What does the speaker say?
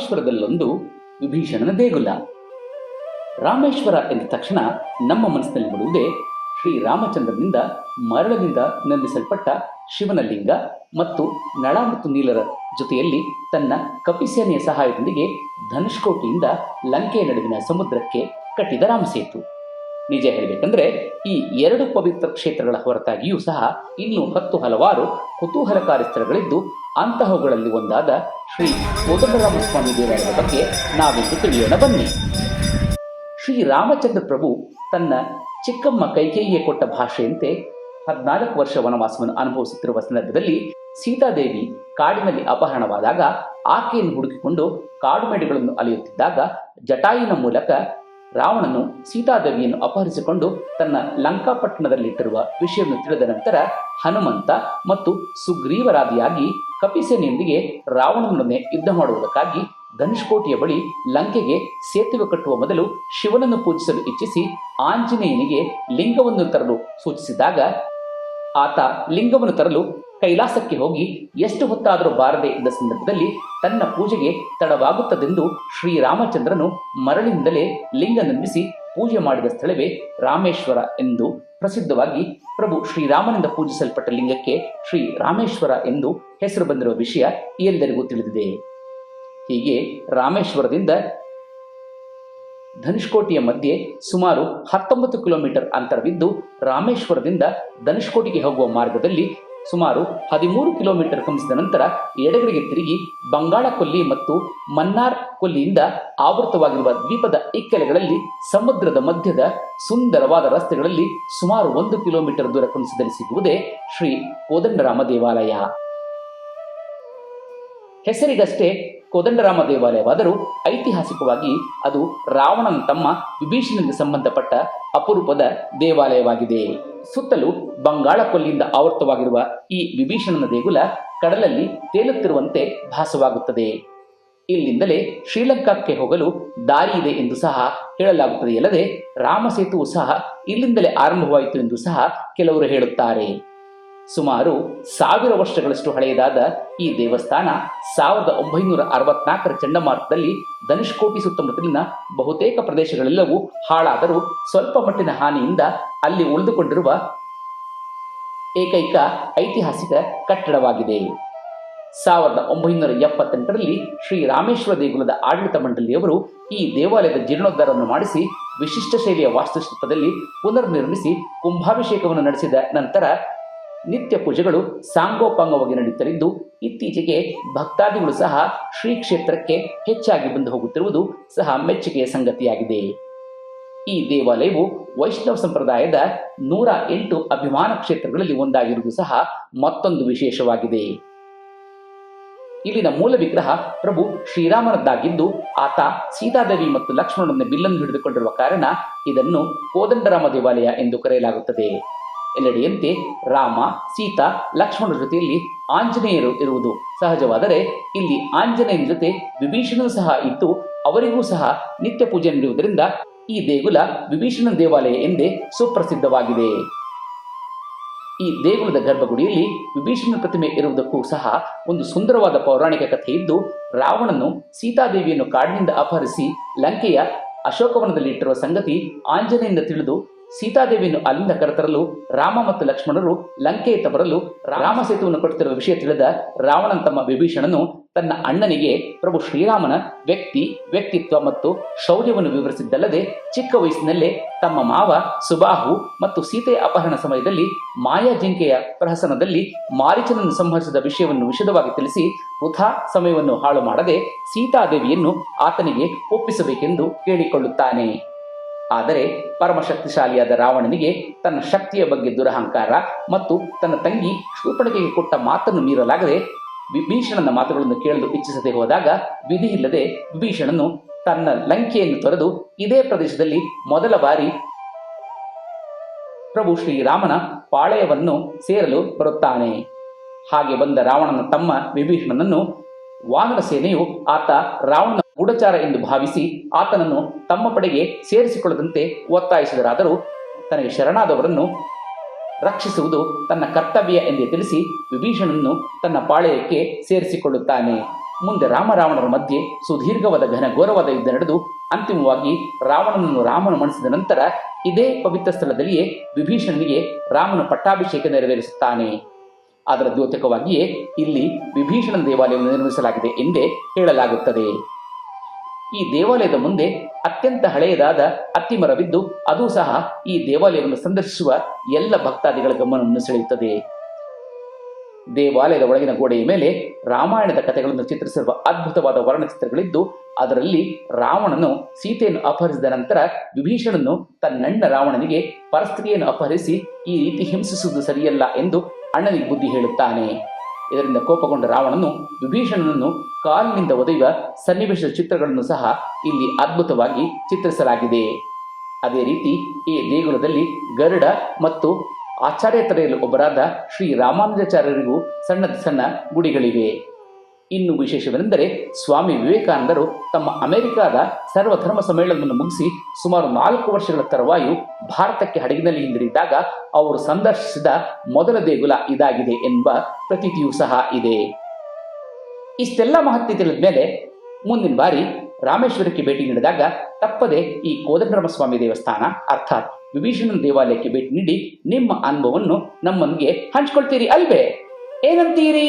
ರಾಮೇಶ್ವರದಲ್ಲೊಂದು ವಿಭೀಷಣನ ದೇಗುಲ. ರಾಮೇಶ್ವರ ಎಂದ ತಕ್ಷಣ ನಮ್ಮ ಮನಸ್ಸಿನಲ್ಲಿ ಬರುವುದೇ ಶ್ರೀರಾಮಚಂದ್ರನಿಂದ ಮರಳದಿಂದ ನಿರ್ಮಿಸಲ್ಪಟ್ಟ ಶಿವನ ಲಿಂಗ ಮತ್ತು ನಳ ಮತ್ತು ನೀಲರ ಜೊತೆಯಲ್ಲಿ ತನ್ನ ಕಪಿಸೇನೆಯ ಸಹಾಯದೊಂದಿಗೆ ಧನುಷ್ಕೋಟಿಯಿಂದ ಲಂಕೆಯ ನಡುವಿನ ಸಮುದ್ರಕ್ಕೆ ಕಟ್ಟಿದ ರಾಮಸೇತು. ನಿಜ ಹೇಳಬೇಕಂದ್ರೆ ಈ ಎರಡು ಪವಿತ್ರ ಕ್ಷೇತ್ರಗಳ ಹೊರತಾಗಿಯೂ ಸಹ ಇನ್ನೂ ಹತ್ತು ಹಲವಾರು ಕುತೂಹಲಕಾರಿ ಸ್ಥಳಗಳಿದ್ದು ಅಂತಹವುಗಳಲ್ಲಿ ಒಂದಾದ ಶ್ರೀ ಕೋದಂಡರಾಮಸ್ವಾಮಿ ದೇವಾಲಯದ ಬಗ್ಗೆ ನಾವಿಂದು ತಿಳಿಯೋಣ. ಬನ್ನಿ. ಶ್ರೀ ರಾಮಚಂದ್ರ ಪ್ರಭು ತನ್ನ ಚಿಕ್ಕಮ್ಮ ಕೈಕೇಯಿಗೆ ಕೊಟ್ಟ ಭಾಷೆಯಂತೆ ಹದಿನಾಲ್ಕು ವರ್ಷ ವನವಾಸವನ್ನು ಅನುಭವಿಸುತ್ತಿರುವ ಸಂದರ್ಭದಲ್ಲಿ ಸೀತಾದೇವಿ ಕಾಡಿನಲ್ಲಿ ಅಪಹರಣವಾದಾಗ ಆಕೆಯನ್ನು ಹುಡುಕಿಕೊಂಡು ಕಾಡುಮೇಡುಗಳನ್ನು ಅಲೆಯುತ್ತಿದ್ದಾಗ ಜಟಾಯಿನ ಮೂಲಕ ರಾವಣನು ಸೀತಾದೇವಿಯನ್ನು ಅಪಹರಿಸಿಕೊಂಡು ತನ್ನ ಲಂಕಾಪಟ್ಟಣದಲ್ಲಿಟ್ಟಿರುವ ವಿಷಯವನ್ನು ತಿಳಿದ ನಂತರ ಹನುಮಂತ ಮತ್ತು ಸುಗ್ರೀವರಾದಿಯಾಗಿ ಕಪಿಸೇನೆಯೊಂದಿಗೆ ರಾವಣನೊಡನೆ ಯುದ್ಧ ಮಾಡುವುದಕ್ಕಾಗಿ ಧನುಷ್ಕೋಟಿಯ ಬಳಿ ಲಂಕೆಗೆ ಸೇತುವೆ ಕಟ್ಟುವ ಮೊದಲು ಶಿವನನ್ನು ಪೂಜಿಸಲು ಇಚ್ಛಿಸಿ ಆಂಜನೇಯನಿಗೆ ಲಿಂಗವನ್ನು ತರಲು ಸೂಚಿಸಿದಾಗ ಆತ ಲಿಂಗವನ್ನು ತರಲು ಕೈಲಾಸಕ್ಕೆ ಹೋಗಿ ಎಷ್ಟು ಹೊತ್ತಾದರೂ ಬಾರದೆ ಇದ್ದ ಸಂದರ್ಭದಲ್ಲಿ ತನ್ನ ಪೂಜೆಗೆ ತಡವಾಗುತ್ತದೆಂದು ಶ್ರೀರಾಮಚಂದ್ರನು ಮರಳಿನಿಂದಲೇ ಲಿಂಗ ನಿರ್ಮಿಸಿ ಪೂಜೆ ಮಾಡಿದ ಸ್ಥಳವೇ ರಾಮೇಶ್ವರ ಎಂದು ಪ್ರಸಿದ್ಧವಾಗಿ ಪ್ರಭು ಶ್ರೀರಾಮನಿಂದ ಪೂಜಿಸಲ್ಪಟ್ಟ ಲಿಂಗಕ್ಕೆ ಶ್ರೀ ರಾಮೇಶ್ವರ ಎಂದು ಹೆಸರು ಬಂದಿರುವ ವಿಷಯ ಎಲ್ಲರಿಗೂ ತಿಳಿದಿದೆ. ಹೀಗೆ ರಾಮೇಶ್ವರದಿಂದ ಧನುಷ್ಕೋಟಿಯ ಮಧ್ಯೆ ಸುಮಾರು ಹತ್ತೊಂಬತ್ತು ಕಿಲೋಮೀಟರ್ ಅಂತರವಿದ್ದು ರಾಮೇಶ್ವರದಿಂದ ಧನುಷ್ಕೋಟಿಗೆ ಹೋಗುವ ಮಾರ್ಗದಲ್ಲಿ ಸುಮಾರು ಹದಿಮೂರು ಕಿಲೋಮೀಟರ್ ಕ್ರಮಿಸಿದ ನಂತರ ಎಡಗಡೆಗೆ ತಿರುಗಿ ಬಂಗಾಳ ಕೊಲ್ಲಿ ಮತ್ತು ಮನ್ನಾರ್ ಕೊಲ್ಲಿಯಿಂದ ಆವೃತವಾಗಿರುವ ದ್ವೀಪದ ಇಕ್ಕೆಲೆಗಳಲ್ಲಿ ಸಮುದ್ರದ ಮಧ್ಯದ ಸುಂದರವಾದ ರಸ್ತೆಗಳಲ್ಲಿ ಸುಮಾರು ಒಂದು ಕಿಲೋಮೀಟರ್ ದೂರ ಕ್ರಮಿಸಿದಲ್ಲಿ ಸಿಗುವುದೇ ಶ್ರೀ ಕೋದಂಡರಾಮ ದೇವಾಲಯ. ಹೆಸರಿಗಷ್ಟೇ ಕೋದಂಡರಾಮ ದೇವಾಲಯವಾದರೂ ಐತಿಹಾಸಿಕವಾಗಿ ಅದು ರಾವಣನ ತಮ್ಮ ವಿಭೀಷಣನಿಗೆ ಸಂಬಂಧಪಟ್ಟ ಅಪರೂಪದ ದೇವಾಲಯವಾಗಿದೆ. ಸುತ್ತಲೂ ಬಂಗಾಳ ಕೊಲ್ಲಿಯಿಂದ ಆವೃತವಾಗಿರುವ ಈ ವಿಭೀಷಣನ ದೇಗುಲ ಕಡಲಲ್ಲಿ ತೇಲುತ್ತಿರುವಂತೆ ಭಾಸವಾಗುತ್ತದೆ. ಇಲ್ಲಿಂದಲೇ ಶ್ರೀಲಂಕಾಕ್ಕೆ ಹೋಗಲು ದಾರಿ ಇದೆ ಎಂದು ಸಹ ಹೇಳಲಾಗುತ್ತದೆ ಅಲ್ಲದೆ ರಾಮಸೇತುವು ಸಹ ಇಲ್ಲಿಂದಲೇ ಆರಂಭವಾಯಿತು ಎಂದು ಸಹ ಕೆಲವರು ಹೇಳುತ್ತಾರೆ. ಸುಮಾರು ಸಾವಿರ ವರ್ಷಗಳಷ್ಟು ಹಳೆಯದಾದ ಈ ದೇವಸ್ಥಾನ ಸಾವಿರದ ಒಂಬೈನೂರ ಅರವತ್ನಾಲ್ಕರ ಚಂಡಮಾರುತದಲ್ಲಿ ಧನುಷ್ಕೋಟಿ ಸುತ್ತಮುತ್ತಲಿನ ಬಹುತೇಕ ಪ್ರದೇಶಗಳೆಲ್ಲವೂ ಹಾಳಾದರೂ ಸ್ವಲ್ಪ ಮಟ್ಟಿನ ಹಾನಿಯಿಂದ ಅಲ್ಲಿ ಉಳಿದುಕೊಂಡಿರುವ ಏಕೈಕ ಐತಿಹಾಸಿಕ ಕಟ್ಟಡವಾಗಿದೆ. ಸಾವಿರದ ಒಂಬೈನೂರ ಎಪ್ಪತ್ತೆಂಟರಲ್ಲಿ ಶ್ರೀ ರಾಮೇಶ್ವರ ದೇಗುಲದ ಆಡಳಿತ ಮಂಡಳಿಯವರು ಈ ದೇವಾಲಯದ ಜೀರ್ಣೋದ್ಧಾರವನ್ನು ಮಾಡಿಸಿ ವಿಶಿಷ್ಟ ಶೈಲಿಯ ವಾಸ್ತುಶಿಲ್ಪದಲ್ಲಿ ಪುನರ್ ನಿರ್ಮಿಸಿ ಕುಂಭಾಭಿಷೇಕವನ್ನು ನಡೆಸಿದ ನಂತರ ನಿತ್ಯ ಪೂಜೆಗಳು ಸಾಂಗೋಪಾಂಗವಾಗಿ ನಡೆಯುತ್ತಲಿದ್ದು ಇತ್ತೀಚೆಗೆ ಭಕ್ತಾದಿಗಳು ಸಹ ಶ್ರೀ ಕ್ಷೇತ್ರಕ್ಕೆ ಹೆಚ್ಚಾಗಿ ಬಂದು ಹೋಗುತ್ತಿರುವುದು ಸಹ ಮೆಚ್ಚುಗೆಯ ಸಂಗತಿಯಾಗಿದೆ. ಈ ದೇವಾಲಯವು ವೈಷ್ಣವ ಸಂಪ್ರದಾಯದ ನೂರ ಎಂಟು ಅಭಿಮಾನ ಕ್ಷೇತ್ರಗಳಲ್ಲಿ ಒಂದಾಗಿರುವುದು ಸಹ ಮತ್ತೊಂದು ವಿಶೇಷವಾಗಿದೆ. ಇಲ್ಲಿನ ಮೂಲ ವಿಗ್ರಹ ಪ್ರಭು ಶ್ರೀರಾಮನದ್ದಾಗಿದ್ದು ಆತ ಸೀತಾದೇವಿ ಮತ್ತು ಲಕ್ಷ್ಮಣನ ಬಿಲ್ಲನ್ನು ಹಿಡಿದುಕೊಂಡಿರುವ ಕಾರಣ ಇದನ್ನು ಕೋದಂಡರಾಮ ದೇವಾಲಯ ಎಂದು ಕರೆಯಲಾಗುತ್ತದೆ. ಎಲ್ಲೆಡೆಯಂತೆ ರಾಮ, ಸೀತಾ, ಲಕ್ಷ್ಮಣರ ಜೊತೆಯಲ್ಲಿ ಆಂಜನೇಯರು ಇರುವುದು. ಸಹಜವಾದರೆ ಇಲ್ಲಿ ಆಂಜನೇಯನ ಜೊತೆ ವಿಭೀಷಣನು ಸಹ ಇದ್ದು ಅವರಿಗೂ ಸಹ ನಿತ್ಯ ಪೂಜೆ ನೀಡುವುದರಿಂದ ಈ ದೇಗುಲ ವಿಭೀಷಣ ದೇವಾಲಯ ಎಂದೇ ಸುಪ್ರಸಿದ್ಧವಾಗಿದೆ. ಈ ದೇಗುಲದ ಗರ್ಭಗುಡಿಯಲ್ಲಿ ವಿಭೀಷಣ ಪ್ರತಿಮೆ ಇರುವುದಕ್ಕೂ ಸಹ ಒಂದು ಸುಂದರವಾದ ಪೌರಾಣಿಕ ಕಥೆ ಇದ್ದು, ರಾವಣನು ಸೀತಾದೇವಿಯನ್ನು ಕಾಡಿನಿಂದ ಅಪಹರಿಸಿ ಲಂಕೆಯ ಅಶೋಕವನದಲ್ಲಿ ಇಟ್ಟಿರುವ ಸಂಗತಿ ಆಂಜನೇಯಿಂದ ತಿಳಿದು ಸೀತಾದೇವಿಯನ್ನು ಅಲ್ಲಿಂದ ಕರೆತರಲು, ರಾಮ ಮತ್ತು ಲಕ್ಷ್ಮಣರು ಲಂಕೆಯತ್ತ ಬರಲು, ರಾಮ ಸೇತುವನ್ನು ಕಟ್ಟುತ್ತಿರುವ ವಿಷಯ ತಿಳಿದ ರಾವಣನ್ ತಮ್ಮ ವಿಭೀಷಣನು ತನ್ನ ಅಣ್ಣನಿಗೆ, ಪ್ರಭು ಶ್ರೀರಾಮನ ವ್ಯಕ್ತಿ, ವ್ಯಕ್ತಿತ್ವ ಮತ್ತು ಶೌರ್ಯವನ್ನು ವಿವರಿಸಿದ್ದಲ್ಲದೆ ಚಿಕ್ಕ ವಯಸ್ಸಿನಲ್ಲೇ ತಮ್ಮ ಮಾವ ಸುಬಾಹು ಮತ್ತು ಸೀತೆಯ ಅಪಹರಣ ಸಮಯದಲ್ಲಿ ಮಾಯಾ ಜಿಂಕೆಯ ಪ್ರಹಸನದಲ್ಲಿ ಮಾರೀಚನನ್ನು ಸಂಹರಿಸಿದ ವಿಷಯವನ್ನು ವಿಶದವಾಗಿ ತಿಳಿಸಿ, ಉಥಾ ಸಮಯವನ್ನು ಹಾಳು ಮಾಡದೆ ಸೀತಾದೇವಿಯನ್ನು ಆತನಿಗೆ ಒಪ್ಪಿಸಬೇಕೆಂದು ಕೇಳಿಕೊಳ್ಳುತ್ತಾನೆ. ಆದರೆ ಪರಮಶಕ್ತಿಶಾಲಿಯಾದ ರಾವಣನಿಗೆ ತನ್ನ ಶಕ್ತಿಯ ಬಗ್ಗೆ ದುರಹಂಕಾರ ಮತ್ತು ತನ್ನ ತಂಗಿ ಶೂರ್ಪಣಖಿಗೆ ಕೊಟ್ಟ ಮಾತನ್ನು ಮೀರಲಾಗದೆ ವಿಭೀಷಣನ ಮಾತುಗಳನ್ನು ಕೇಳಲು ಇಚ್ಛಿಸದೆ ಹೋದಾಗ ವಿಧಿ ಇಲ್ಲದೆ ವಿಭೀಷಣನು ತನ್ನ ಲಂಕೆಯನ್ನು ತೊರೆದು ಇದೇ ಪ್ರದೇಶದಲ್ಲಿ ಮೊದಲ ಬಾರಿ ಪ್ರಭು ಶ್ರೀರಾಮನ ಪಾಳೆಯವನ್ನು ಸೇರಲು ಬರುತ್ತಾನೆ. ಹಾಗೆ ಬಂದ ರಾವಣನ ತಮ್ಮ ವಿಭೀಷಣನನ್ನು ವಾನರ ಸೇನೆಯು ಆತ ರಾವಣನ ಗೂಢಚಾರ ಎಂದು ಭಾವಿಸಿ ಆತನನ್ನು ತಮ್ಮ ಪಡೆಗೆ ಸೇರಿಸಿಕೊಳ್ಳದಂತೆ ಒತ್ತಾಯಿಸಿದರಾದರೂ ತನಗೆ ಶರಣಾದವರನ್ನು ರಕ್ಷಿಸುವುದು ತನ್ನ ಕರ್ತವ್ಯ ಎಂದೇ ತಿಳಿಸಿ ವಿಭೀಷಣನನ್ನು ತನ್ನ ಪಾಳೆಯಕ್ಕೆ ಸೇರಿಸಿಕೊಳ್ಳುತ್ತಾನೆ. ಮುಂದೆ ರಾಮರಾವಣರ ಮಧ್ಯೆ ಸುದೀರ್ಘವಾದ ಘನಘೋರವಾದ ಯುದ್ಧ ನಡೆದು ಅಂತಿಮವಾಗಿ ರಾವಣನನ್ನು ರಾಮನು ಮಣಿಸಿದ ನಂತರ ಇದೇ ಪವಿತ್ರ ಸ್ಥಳದಲ್ಲಿಯೇ ವಿಭೀಷಣನಿಗೆ ರಾಮನ ಪಟ್ಟಾಭಿಷೇಕ ನೆರವೇರಿಸುತ್ತಾನೆ. ಅದರ ದ್ಯೋತಕವಾಗಿಯೇ ಇಲ್ಲಿ ವಿಭೀಷಣ ದೇವಾಲಯವನ್ನು ನಿರ್ಮಿಸಲಾಗಿದೆ ಎಂದೇ ಹೇಳಲಾಗುತ್ತದೆ. ಈ ದೇವಾಲಯದ ಮುಂದೆ ಅತ್ಯಂತ ಹಳೆಯದಾದ ಅತ್ತಿಮರವಿದ್ದು ಅದು ಸಹ ಈ ದೇವಾಲಯವನ್ನು ಸಂದರ್ಶಿಸುವ ಎಲ್ಲ ಭಕ್ತಾದಿಗಳ ಗಮನವನ್ನು ಸೆಳೆಯುತ್ತದೆ. ದೇವಾಲಯದ ಒಳಗಿನ ಗೋಡೆಯ ಮೇಲೆ ರಾಮಾಯಣದ ಕಥೆಗಳನ್ನು ಚಿತ್ರಿಸಿರುವ ಅದ್ಭುತವಾದ ವರ್ಣಚಿತ್ರಗಳಿದ್ದು, ಅದರಲ್ಲಿ ರಾವಣನು ಸೀತೆಯನ್ನು ಅಪಹರಿಸಿದ ನಂತರ ವಿಭೀಷಣನು ತನ್ನಣ್ಣ ರಾವಣನಿಗೆ ಪರಸ್ತ್ರೀಯನ್ನು ಅಪಹರಿಸಿ ಈ ರೀತಿ ಹಿಂಸಿಸುವುದು ಸರಿಯಲ್ಲ ಎಂದು ಅಣ್ಣನಿಗೆ ಬುದ್ಧಿ ಹೇಳುತ್ತಾನೆ. ಇದರಿಂದ ಕೋಪಗೊಂಡ ರಾವಣನು ವಿಭೀಷಣನನ್ನು ಕಾಲಿನಿಂದ ಒದೆಯುವ ಸನ್ನಿವೇಶದ ಚಿತ್ರಗಳನ್ನು ಸಹ ಇಲ್ಲಿ ಅದ್ಭುತವಾಗಿ ಚಿತ್ರಿಸಲಾಗಿದೆ. ಅದೇ ರೀತಿ ಈ ದೇಗುಲದಲ್ಲಿ ಗರುಡ ಮತ್ತು ಆಚಾರ್ಯ ತರೆಯಲ್ಲಿ ಒಬ್ಬರಾದ ಶ್ರೀ ರಾಮಾನುಜಾಚಾರ್ಯರಿಗೂ ಸಣ್ಣ ಸಣ್ಣ ಗುಡಿಗಳಿವೆ. ಇನ್ನು ವಿಶೇಷವೆಂದರೆ ಸ್ವಾಮಿ ವಿವೇಕಾನಂದರು ತಮ್ಮ ಅಮೆರಿಕಾದ ಸರ್ವಧರ್ಮ ಸಮ್ಮೇಳನವನ್ನು ಮುಗಿಸಿ ಸುಮಾರು ನಾಲ್ಕು ವರ್ಷಗಳ ತರುವಾಯು ಭಾರತಕ್ಕೆ ಹಡಗಿನಲ್ಲಿ ಹಿಂದಿರಿದ್ದಾಗ ಅವರು ಸಂದರ್ಶಿಸಿದ ಮೊದಲ ದೇಗುಲ ಇದಾಗಿದೆ ಎಂಬ ಪ್ರತೀತಿಯೂ ಸಹ ಇದೆ. ಇಷ್ಟೆಲ್ಲ ಮಹತ್ವ ತಿಳಿದ ಮೇಲೆ ಮುಂದಿನ ಬಾರಿ ರಾಮೇಶ್ವರಕ್ಕೆ ಭೇಟಿ ನೀಡಿದಾಗ ತಪ್ಪದೆ ಈ ಕೋದಂಡರಾಮ ಸ್ವಾಮಿ ದೇವಸ್ಥಾನ ಅರ್ಥಾತ್ ವಿಭೀಷಣನ ದೇವಾಲಯಕ್ಕೆ ಭೇಟಿ ನೀಡಿ ನಿಮ್ಮ ಅನುಭವವನ್ನು ನಮ್ಮೊಂದಿಗೆ ಹಂಚ್ಕೊಳ್ತೀರಿ ಅಲ್ವೇ? ಏನಂತೀರಿ?